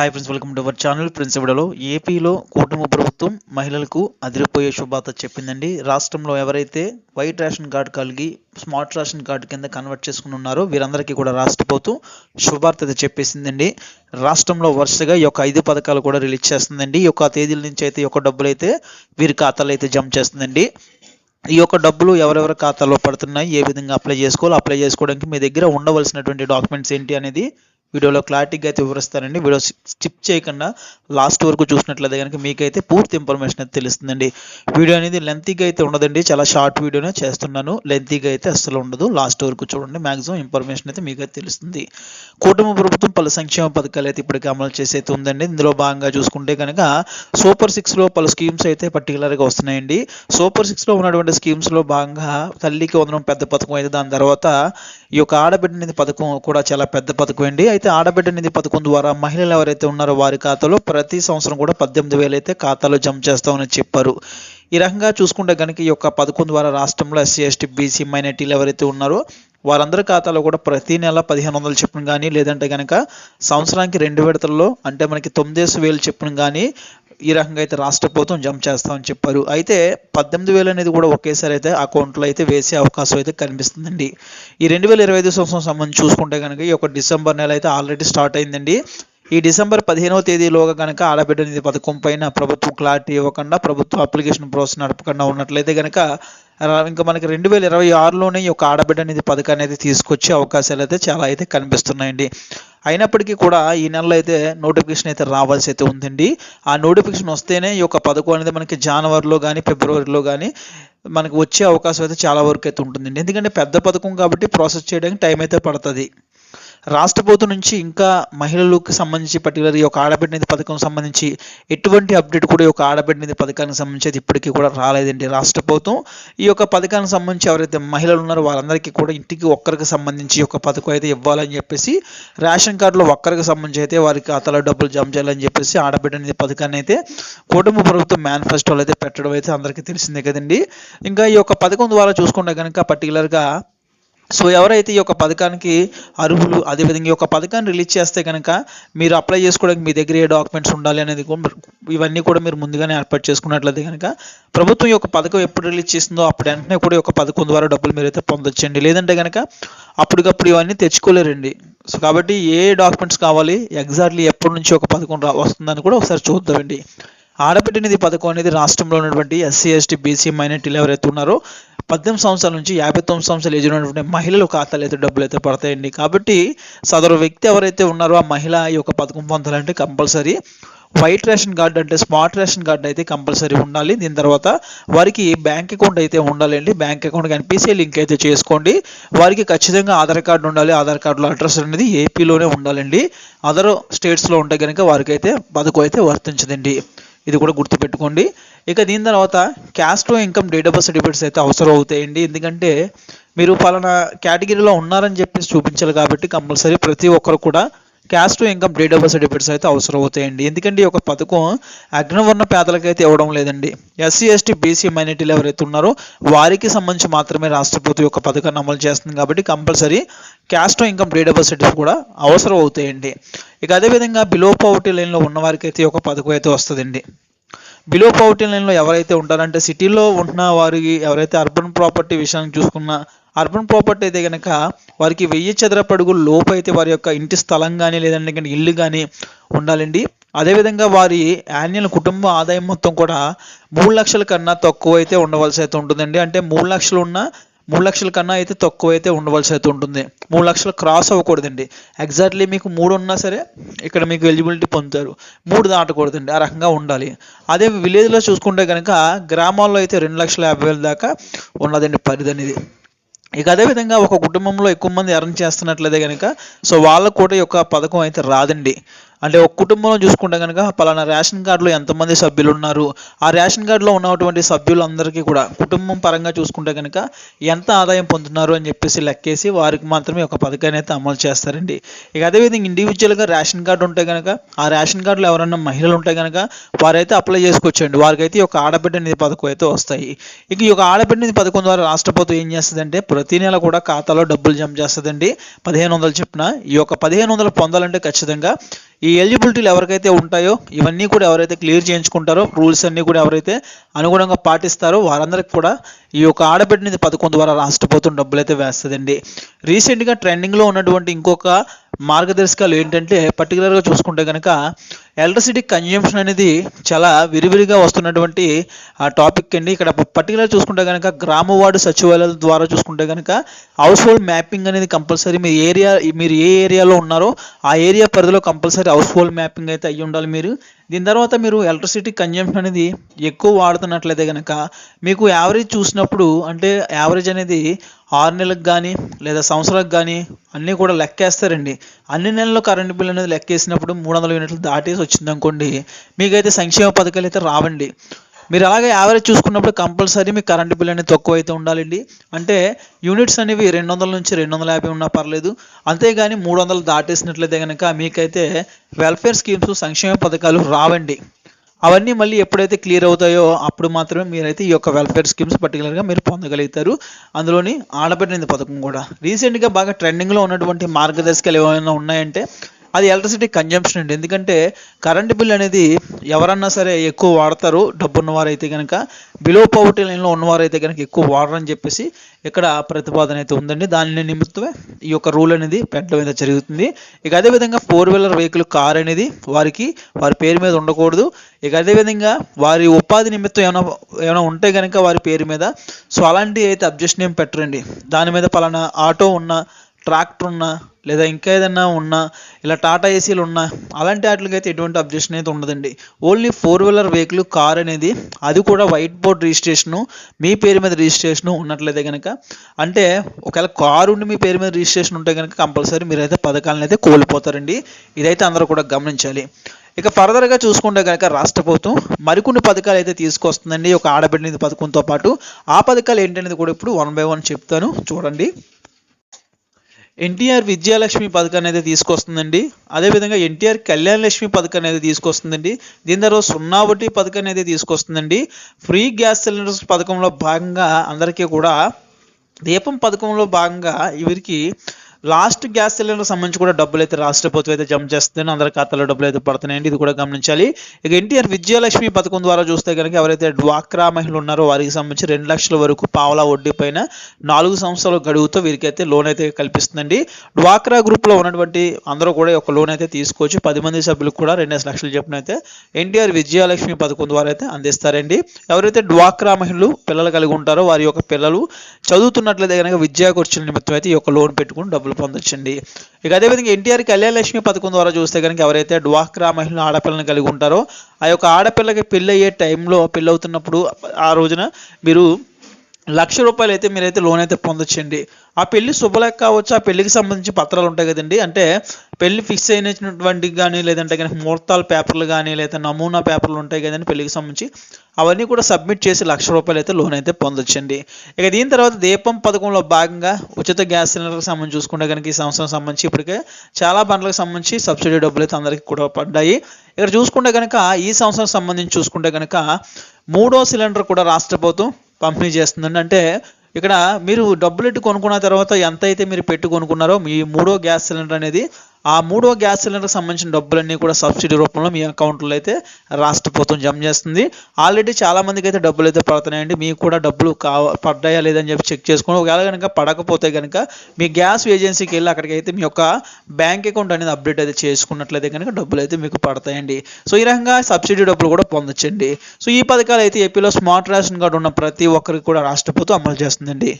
Hi friends welcome to our channel friends ఇవిడలో ఏపీలో కూటమి ప్రభుత్వం మహిళలకు అదిరిపోయే శుభార్త చెప్పిందండి. రాష్ట్రంలో ఎవరైతే వైట్ రేషన్ కార్డు కలిగి స్మార్ట్ రేషన్ కార్డు కింద కన్వర్ట్ చేసుకుని ఉన్నారో వీరందరికీ కూడా రాష్ట్ర ప్రభుత్వం శుభార్త అయితే చెప్పేసిందండి. రాష్ట్రంలో వరుసగా ఈ యొక్క ఐదు పథకాలు కూడా రిలీజ్ చేస్తుందండి. ఈ యొక్క తేదీల నుంచి అయితే ఈ యొక్క డబ్బులు అయితే వీరి ఖాతాలో అయితే జమ చేస్తుందండి. ఈ యొక్క డబ్బులు ఎవరెవరి ఖాతాలో పడుతున్నాయి ఏ విధంగా అప్లై చేసుకోవాలి అప్లై చేసుకోవడానికి మీ దగ్గర ఉండవలసినటువంటి డాక్యుమెంట్స్ ఏంటి అనేది వీడియోలో క్లారిటీగా అయితే వివరిస్తానండి. వీడియో స్కిప్ చేయకుండా లాస్ట్ వరకు చూసినట్లయితే కనుక మీకైతే పూర్తి ఇన్ఫర్మేషన్ అయితే తెలుస్తుందండి. వీడియో అనేది లెంతీగా అయితే ఉండదండి. చాలా షార్ట్ వీడియోనే చేస్తున్నాను. లెంతీగా అయితే అస్సలు ఉండదు. లాస్ట్ వరకు చూడండి. మ్యాక్సిమం ఇన్ఫర్మేషన్ అయితే మీకైతే తెలుస్తుంది. కూటమి ప్రభుత్వం పలు సంక్షేమ పథకాలు అయితే ఇప్పటికీ అమలు చేసైతే ఉందండి. ఇందులో భాగంగా చూసుకుంటే కనుక సూపర్ సిక్స్లో పలు స్కీమ్స్ అయితే పర్టికులర్గా వస్తున్నాయండి. సూపర్ సిక్స్లో ఉన్నటువంటి స్కీమ్స్లో భాగంగా తల్లికి వందడం పెద్ద పథకం అయితే దాని తర్వాత ఈ యొక్క ఆడబిడ్డ పథకం కూడా చాలా పెద్ద పథకం అండి. అయితే ఆడబిడ్డ నిధి పథకం ద్వారా మహిళలు ఎవరైతే ఉన్నారో వారి ఖాతాలో ప్రతి సంవత్సరం కూడా పద్దెనిమిది వేలు అయితే ఖాతాలో జమ చేస్తామని చెప్పారు. ఈ రకంగా చూసుకుంటే కనుక ఈ యొక్క పథకం ద్వారా రాష్ట్రంలో ఎస్సీ ఎస్టీ బీసీ మైనార్టీలు ఎవరైతే ఉన్నారో వారందరి ఖాతాలో కూడా ప్రతి నెల పదిహేను వందల చెప్పును కానీ లేదంటే కనుక సంవత్సరానికి రెండు విడతల్లో అంటే మనకి తొమ్మిదేసి వేలు చెప్పిన కానీ ఈ రకంగా అయితే రాష్ట్ర ప్రభుత్వం జమ చేస్తామని చెప్పారు. అయితే పద్దెనిమిది వేలు అనేది కూడా ఒకేసారి అయితే అకౌంట్లో అయితే వేసే అవకాశం అయితే కనిపిస్తుందండి. ఈ రెండు వేల ఇరవై ఐదు సంవత్సరం సంబంధించి చూసుకుంటే కనుక ఈ యొక్క డిసెంబర్ నెల అయితే ఆల్రెడీ స్టార్ట్ అయిందండి. ఈ డిసెంబర్ పదిహేనవ తేదీలోగా కనుక ఆడబిడ్డ నిధి పథకం పైన ప్రభుత్వం క్లారిటీ ఇవ్వకుండా ప్రభుత్వం అప్లికేషన్ ప్రాసెస్ నడపకుండా ఉన్నట్లయితే కనుక ఇంకా మనకి రెండు వేల ఇరవై ఆరులోనే ఈ యొక్క ఆడబిడ్డ అనేది పథకాన్ని అయితే తీసుకొచ్చే అవకాశాలు అయితే చాలా అయితే కనిపిస్తున్నాయండి. అయినప్పటికీ కూడా ఈ నెలలో అయితే నోటిఫికేషన్ అయితే రావాల్సి అయితే ఉందండి. ఆ నోటిఫికేషన్ వస్తేనే ఈ యొక్క పథకం అనేది మనకి జనవరిలో కానీ ఫిబ్రవరిలో కానీ మనకి వచ్చే అవకాశం అయితే చాలా వరకు అయితే ఉంటుందండి. ఎందుకంటే పెద్ద పథకం కాబట్టి ప్రాసెస్ చేయడానికి టైం అయితే పడుతుంది. రాష్ట్ర ప్రభుత్వం నుంచి ఇంకా మహిళలకు సంబంధించి పర్టికులర్ ఈ యొక్క ఆడబిడ్డ నిధి పథకం సంబంధించి ఎటువంటి అప్డేట్ కూడా ఈ యొక్క ఆడబిడ్డ నిధి పథకానికి సంబంధించి అయితే ఇప్పటికీ కూడా రాలేదండి. రాష్ట్ర ప్రభుత్వం ఈ యొక్క పథకానికి సంబంధించి ఎవరైతే మహిళలు ఉన్నారో వాళ్ళందరికీ కూడా ఇంటికి ఒక్కరికి సంబంధించి ఈ యొక్క పథకం అయితే ఇవ్వాలని చెప్పేసి రేషన్ కార్డులో ఒక్కరికి సంబంధించి అయితే వారికి ఖాతాలో డబ్బులు జమ చేయాలని చెప్పేసి ఆడబిడ్డ నిధి పథకాన్ని అయితే కుటుంబ ప్రభుత్వం మేనిఫెస్టోలు అయితే పెట్టడం అయితే అందరికీ తెలిసిందే కదండి. ఇంకా ఈ యొక్క పథకం ద్వారా చూసుకుంటే కనుక పర్టికులర్గా సో ఎవరైతే ఈ యొక్క పథకానికి అర్హులు అదేవిధంగా ఈ యొక్క పథకాన్ని రిలీజ్ చేస్తే కనుక మీరు అప్లై చేసుకోవడానికి మీ దగ్గర ఏ డాక్యుమెంట్స్ ఉండాలి అనేది కూడా ఇవన్నీ కూడా మీరు ముందుగానే ఏర్పాటు చేసుకున్నట్లయితే కనుక ప్రభుత్వం యొక్క పథకం ఎప్పుడు రిలీజ్ చేస్తుందో అప్పుడు వెంటనే కూడా ఈ యొక్క పథకం ద్వారా డబ్బులు మీరైతే పొందొచ్చండి. లేదంటే కనుక అప్పటికప్పుడు ఇవన్నీ తెచ్చుకోలేరండి. సో కాబట్టి ఏ డాక్యుమెంట్స్ కావాలి ఎగ్జాక్ట్లీ ఎప్పటి నుంచి ఒక పథకం రా వస్తుందని కూడా ఒకసారి చూద్దామండి. ఆడబిడ్డ నిధి పథకం అనేది రాష్ట్రంలో ఉన్నటువంటి ఎస్సీ ఎస్టీ బీసీ మైనార్టీలు ఎవరైతే ఉన్నారో పద్దెనిమిది సంవత్సరాల నుంచి యాభై తొమ్మిది సంవత్సరాలు ఏజ్ ఉన్నటువంటి మహిళలు ఖాతాలు అయితే డబ్బులు అయితే పడతాయండి. కాబట్టి సదరు వ్యక్తి ఎవరైతే ఉన్నారో ఆ మహిళ ఈ యొక్క పథకం పొందాలంటే కంపల్సరీ వైట్ రేషన్ కార్డు అంటే స్మార్ట్ రేషన్ కార్డు అయితే కంపల్సరీ ఉండాలి. దీని తర్వాత వారికి బ్యాంక్ అకౌంట్ అయితే ఉండాలండి. బ్యాంక్ అకౌంట్ కానీ లింక్ అయితే చేసుకోండి. వారికి ఖచ్చితంగా ఆధార్ కార్డు ఉండాలి. ఆధార్ కార్డులో అడ్రస్ అనేది ఏపీలోనే ఉండాలండి. అదర్ స్టేట్స్లో ఉంటే కనుక వారికైతే పథకం అయితే వర్తించదండి. ఇది కూడా గుర్తుపెట్టుకోండి. ఇక దీని తర్వాత caste income date of birth certificates అయితే అవసరం అవుతాయండి. ఎందుకంటే మీరు పలానా కేటగిరీలో ఉన్నారని చెప్పేసి చూపించాలి కాబట్టి కంపల్సరీ ప్రతి ఒక్కరు కూడా caste income date of birth certificates అయితే అవసరం అవుతాయండి. ఎందుకంటే ఈ యొక్క పథకం అగ్నివర్ణ పేదలకైతే ఇవ్వడం లేదండి. ఎస్సీ ఎస్టీ బీసీ మైనార్టీలు ఎవరైతే ఉన్నారో వారికి సంబంధించి మాత్రమే రాష్ట్ర ప్రభుత్వం యొక్క పథకాన్ని అమలు చేస్తుంది కాబట్టి compulsory caste income date of birth certificate కూడా అవసరం అవుతాయండి. ఇక అదేవిధంగా బిలో పవర్టీ లైన్లో ఉన్న వారికి అయితే ఒక పథకం అయితే వస్తుందండి. బిలో పవర్టీ లైన్లో ఎవరైతే ఉంటారంటే సిటీలో ఉంటున్న వారికి ఎవరైతే అర్బన్ ప్రాపర్టీ విషయాన్ని చూసుకున్న అర్బన్ ప్రాపర్టీ అయితే కనుక వారికి వెయ్యి చదరపడుగు లోపు అయితే వారి యొక్క ఇంటి స్థలం కానీ లేదంటే కనుక ఇల్లు కానీ ఉండాలండి. అదేవిధంగా వారి యాన్యువల్ కుటుంబ ఆదాయం మొత్తం కూడా మూడు లక్షల కన్నా తక్కువ అయితే ఉండవలసి అయితే ఉంటుందండి. అంటే మూడు లక్షలు ఉన్న మూడు లక్షల కన్నా అయితే తక్కువ అయితే ఉండవలసి అయితే ఉంటుంది. మూడు లక్షలు క్రాస్ అవ్వకూడదండి. ఎగ్జాక్ట్లీ మీకు మూడు ఉన్నా సరే ఇక్కడ మీకు ఎలిజిబిలిటీ పొందుతారు. మూడు దాటకూడదండి. ఆ రకంగా ఉండాలి. అదే విలేజ్లో చూసుకుంటే కనుక గ్రామాల్లో అయితే రెండు లక్షల యాభై వేల దాకా ఉన్నదండి పరిధి అనేది. ఇక అదేవిధంగా ఒక కుటుంబంలో ఎక్కువ మంది ఎర్న్ చేస్తున్నట్లయితే కనుక సో వాళ్ళకు కూడా ఈ యొక్క పథకం అయితే రాదండి. అంటే ఒక కుటుంబంలో చూసుకుంటే కనుక పలానా రేషన్ కార్డులో ఎంతమంది సభ్యులు ఉన్నారు ఆ రేషన్ కార్డులో ఉన్నటువంటి సభ్యులందరికీ కూడా కుటుంబం పరంగా చూసుకుంటే కనుక ఎంత ఆదాయం పొందుతున్నారు అని చెప్పేసి లెక్కేసి వారికి మాత్రమే ఒక పథకాన్ని అయితే అమలు చేస్తారండి. ఇక అదేవిధంగా ఇండివిజువల్గా రేషన్ కార్డు ఉంటే కనుక ఆ రేషన్ కార్డులో ఎవరైనా మహిళలు ఉంటే కనుక వారైతే అప్లై చేసుకోవచ్చండి. వారికైతే ఈ యొక్క ఆడబిడ్డ నిధి పథకం అయితే వస్తాయి. ఇక ఈ యొక్క ఆడబిడ్డ నిధి పథకం ద్వారా రాష్ట్ర ప్రభుత్వం ఏం చేస్తుందంటే ప్రతి నెల కూడా ఖాతాలో డబ్బులు జమ చేస్తుందండి. పదిహేను వందలు చెప్పిన ఈ యొక్క పదిహేను వందలు పొందాలంటే ఖచ్చితంగా ఈ ఈ ఎలిజిబిలిటీలు ఎవరికైతే ఉంటాయో ఇవన్నీ కూడా ఎవరైతే క్లియర్ చేయించుకుంటారో రూల్స్ అన్నీ కూడా ఎవరైతే అనుగుణంగా పాటిస్తారో వారందరికి కూడా ఈ యొక్క ఆడబిడ్డ పథకం ద్వారా రాష్ట్ర ప్రభుత్వం డబ్బులు అయితే వేస్తుందండి రీసెంట్గా ట్రెండింగ్లో ఉన్నటువంటి ఇంకొక మార్గదర్శకాలు ఏంటంటే పర్టికులర్గా చూసుకుంటే కనుక ఎలక్ట్రిసిటీ కన్జంప్షన్ అనేది చాలా విరివిరిగా వస్తున్నటువంటి ఆ టాపిక్ అండి. ఇక్కడ పర్టికులర్ చూసుకుంటే కనుక గ్రామ వార్డు సచివాలయాల ద్వారా చూసుకుంటే కనుక హౌస్ హోల్డ్ మ్యాపింగ్ అనేది కంపల్సరీ మీ ఏరియా మీరు ఏ ఏరియాలో ఉన్నారో ఆ ఏరియా పరిధిలో కంపల్సరీ హౌస్ హోల్డ్ మ్యాపింగ్ అయితే అయ్యి ఉండాలి మీరు. దీని తర్వాత మీరు ఎలక్ట్రిసిటీ కన్జంప్షన్ అనేది ఎక్కువ వాడుతున్నట్లయితే కనుక మీకు యావరేజ్ చూసినప్పుడు అంటే యావరేజ్ అనేది ఆరు నెలలకు కానీ లేదా సంవత్సరాలకు కానీ అన్నీ కూడా లెక్కేస్తారండి. అన్ని నెలల్లో కరెంటు బిల్ అనేది లెక్కేసినప్పుడు మూడు వందల యూనిట్లు దాటేసి వచ్చింది అనుకోండి మీకైతే సంక్షేమ పథకాలు అయితే రావండి. మీరు అలాగే యావరేజ్ చూసుకున్నప్పుడు కంపల్సరీ మీ కరెంటు బిల్ అనేది తక్కువ అయితే ఉండాలండి. అంటే యూనిట్స్ అనేవి రెండు వందల నుంచి రెండు వందల యాభై ఉన్నా పర్లేదు. అంతేగాని మూడు వందలు దాటేసినట్లయితే కనుక మీకైతే వెల్ఫేర్ స్కీమ్స్ సంక్షేమ పథకాలు రావండి. అవన్నీ మళ్ళీ ఎప్పుడైతే క్లియర్ అవుతాయో అప్పుడు మాత్రమే మీరైతే ఈ యొక్క వెల్ఫేర్ స్కీమ్స్ పర్టికులర్గా మీరు పొందగలుగుతారు. అందులోని ఆడబిడ్డ పథకం కూడా. రీసెంట్గా బాగా ట్రెండింగ్లో ఉన్నటువంటి మార్గదర్శకాలు ఏమైనా ఉన్నాయంటే అది ఎలక్ట్రిసిటీ కన్జంప్షన్ అండి. ఎందుకంటే కరెంట్ బిల్ అనేది ఎవరన్నా సరే ఎక్కువ వాడతారు డబ్బు ఉన్నవారైతే కనుక బిలో పవర్టీ లైన్లో ఉన్నవారైతే కనుక ఎక్కువ వాడరని చెప్పేసి ఇక్కడ ప్రతిపాదన అయితే ఉందండి. దాని నిమిత్తమే ఈ యొక్క రూల్ అనేది పెట్టడం అయితే జరుగుతుంది. ఇక అదేవిధంగా ఫోర్ వీలర్ వెహికల్ కార్ అనేది వారికి వారి పేరు మీద ఉండకూడదు. ఇక అదేవిధంగా వారి ఉపాధి నిమిత్తం ఏమైనా ఏమైనా ఉంటే కనుక వారి పేరు మీద. సో అలాంటివి అయితే అబ్జెక్షన్ ఏం పెట్టరండి. దాని మీద పలానా ఆటో ఉన్న ట్రాక్టర్ ఉన్నా లేదా ఇంకా ఏదైనా ఉన్నా ఇలా టాటా ఏసీలు ఉన్నా అలాంటి వాటికి అయితే ఎటువంటి అబ్జెక్షన్ అయితే ఉండదండి. Only four wheeler vehicle car అనేది అది కూడా వైట్ బోర్డ్ రిజిస్ట్రేషను మీ పేరు మీద రిజిస్ట్రేషన్ ఉన్నట్లయితే కనుక అంటే ఒకవేళ కారు ఉండి మీ పేరు మీద రిజిస్ట్రేషన్ ఉంటే కనుక కంపల్సరీ మీరైతే పథకాలను అయితే కోల్పోతారండి. ఇదైతే అందరూ కూడా గమనించాలి. ఇక ఫర్దర్గా చూసుకుంటే కనుక రాష్ట్ర ప్రభుత్వం మరికొన్ని పథకాలు అయితే తీసుకొస్తుందండి. ఒక ఆడబిడ్డ నిధి పథకంతో పాటు. ఆ పథకాలు ఏంటనేది కూడా ఇప్పుడు వన్ బై వన్ చెప్తాను. చూడండి. ఎన్టీఆర్ విద్యాలక్ష్మి పథకాన్ని అయితే తీసుకొస్తుందండి. అదేవిధంగా ఎన్టీఆర్ కళ్యాణ లక్ష్మి పథకాన్ని అయితే తీసుకొస్తుందండి. దీని తర్వాత సున్నా వడ్డీ పథకాన్ని అయితే తీసుకొస్తుందండి. ఫ్రీ గ్యాస్ సిలిండర్స్ పథకంలో భాగంగా అందరికీ కూడా దీపం పథకంలో భాగంగా వీరికి లాస్ట్ గ్యాస్ సిలిండర్ సంబంధించి కూడా డబ్బులు అయితే రాష్ట్ర ప్రభుత్వం అయితే జమ చేస్తుంది. అందరి ఖాతాలో డబ్బులు అయితే పడుతున్నాయండి. ఇది కూడా గమనించాలి. ఇక ఎన్టీఆర్ విజయలక్ష్మి పథకం ద్వారా చూస్తే కనుక ఎవరైతే డ్వాక్రా మహిళలు ఉన్నారో వారికి సంబంధించి రెండు లక్షల వరకు పావలా వడ్డీ పైన నాలుగు సంవత్సరాల గడువుతో వీరికి అయితే లోన్ అయితే కల్పిస్తుందండి. డ్వాక్రా గ్రూప్లో ఉన్నటువంటి అందరూ కూడా ఒక లోన్ అయితే తీసుకోవచ్చు. పది మంది సభ్యులకు కూడా రెండేసి లక్షలు చెప్పిన అయితే ఎన్టీఆర్ విజయలక్ష్మి పథకం ద్వారా అయితే అందిస్తారండి. ఎవరైతే డ్వాక్రా మహిళలు పిల్లలు కలిగి ఉంటారో వారి యొక్క పిల్లలు చదువుతున్నట్లయితే కనుక విద్యా ఖర్చుల నిమిత్తం అయితే ఈ యొక్క లోన్ పెట్టుకుని డబ్బులు పొందొచ్చండి. ఇక అదేవిధంగా ఎన్టీఆర్ కళ్యాణ లక్ష్మి పథకం ద్వారా చూస్తే కనుక ఎవరైతే డ్వాక్రా మహిళలు ఆడపిల్లని కలిగి ఉంటారో ఆ యొక్క ఆడపిల్లకి పెళ్ళి అయ్యే టైంలో పెళ్ళవుతున్నప్పుడు ఆ రోజున మీరు లక్ష రూపాయలు అయితే మీరైతే లోన్ అయితే పొందొచ్చండి. ఆ పెళ్ళి శుభలేఖ కావచ్చు ఆ పెళ్ళికి సంబంధించి పత్రాలు ఉంటాయి కదండి. అంటే పెళ్ళి ఫిక్స్ అయినటువంటి కానీ లేదంటే కనుక ముహూర్తాల పేపర్లు కానీ లేదా నమూనా పేపర్లు ఉంటాయి కదండి పెళ్ళికి సంబంధించి అవన్నీ కూడా సబ్మిట్ చేసి లక్ష రూపాయలు అయితే లోన్ అయితే పొందొచ్చండి. ఇక దీని తర్వాత దీపం పథకంలో భాగంగా ఉచిత గ్యాస్ సిలిండర్కి సంబంధించి చూసుకుంటే కనుక ఈ సంవత్సరం సంబంధించి ఇప్పటికే చాలా బండ్లకు సంబంధించి సబ్సిడీ డబ్బులు అయితే అందరికీ కూడా పడ్డాయి. ఇక్కడ చూసుకుంటే కనుక ఈ సంవత్సరం సంబంధించి చూసుకుంటే కనుక మూడో సిలిండర్ కూడా రాష్ట్ర ప్రభుత్వం పంపిణీ చేస్తుందండి. అంటే ఇక్కడ మీరు డబ్బులు ఇట్టు కొనుక్కున్న తర్వాత ఎంత అయితే మీరు పెట్టి కొనుక్కున్నారో మీ మూడో గ్యాస్ సిలిండర్ అనేది ఆ మూడో గ్యాస్ సిలిండర్కి సంబంధించిన డబ్బులన్నీ కూడా సబ్సిడీ రూపంలో మీ అకౌంట్లో అయితే రాష్ట్ర ప్రభుత్వం జమ చేస్తుంది. ఆల్రెడీ చాలా మందికి అయితే డబ్బులు అయితే పడుతున్నాయండి. మీకు కూడా డబ్బులు కావ పడ్డాయా లేదని చెప్పి చెక్ చేసుకోండి ఒకవేళ కనుక పడకపోతే కనుక మీ గ్యాస్ ఏజెన్సీకి వెళ్ళి అక్కడికి అయితే మీ యొక్క బ్యాంక్ అకౌంట్ అనేది అప్డేట్ అయితే చేసుకున్నట్లయితే కనుక డబ్బులు అయితే మీకు పడతాయండి. సో ఈ రకంగా సబ్సిడీ డబ్బులు కూడా పొందొచ్చండి. సో ఈ పథకాలు అయితే ఏపీలో స్మార్ట్ రేషన్ కార్డు ఉన్న ప్రతి ఒక్కరికి కూడా రాష్ట్ర ప్రభుత్వం అమలు చేస్తుందండి.